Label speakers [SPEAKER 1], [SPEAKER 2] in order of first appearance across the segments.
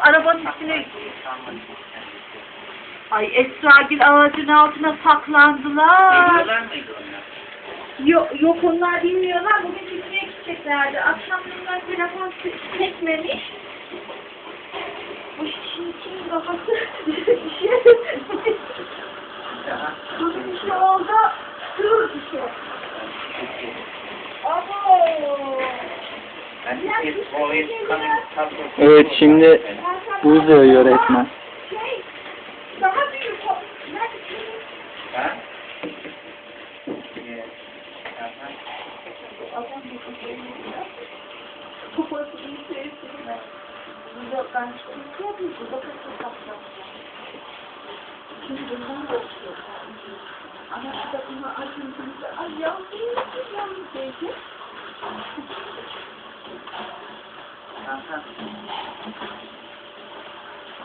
[SPEAKER 1] Arabanın üstüne... Ay Esragil ağacın altına saklandılar.
[SPEAKER 2] Biliyorlar mıydı onlar?
[SPEAKER 1] Yok, yok onlar bilmiyorlar. Bugün pikniğe gideceklerdi. Akşamından telefon ç- çekmemiş. Bu şimdi kimin kafası bir şey. Bugün bir şey oldu. Dur bir şey. Abo.
[SPEAKER 3] Evet şimdi buz yağıyor resmen.
[SPEAKER 1] Ama şu buna acındığında ay yavrum yavrum dedi.
[SPEAKER 2] Aha.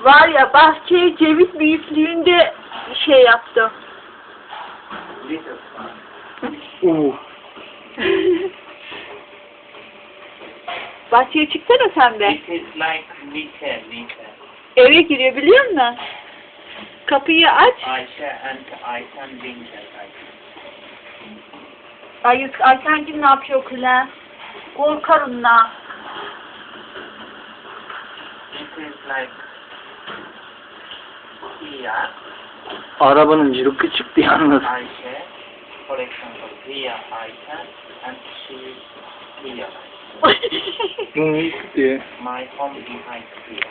[SPEAKER 1] Var ya bahçeyi ceviz büyüklüğünde şey yaptı.
[SPEAKER 2] Little one.
[SPEAKER 3] Uh.
[SPEAKER 1] Bahçeye çıksana sen de.
[SPEAKER 2] It is like meter, meter.
[SPEAKER 1] Eve giriyor biliyor musun? Kapıyı aç.
[SPEAKER 2] Ayşe and Ayşen Binter.
[SPEAKER 1] Ay Ayşen'cim ne yapıyor kule? Korkarım la.
[SPEAKER 2] It is like here,
[SPEAKER 3] Arabanın cırıkı çıktı yalnız.
[SPEAKER 2] Ayşe, for example, here Ayşe and she is here.
[SPEAKER 3] Bu ne istiyor?
[SPEAKER 2] My home behind here.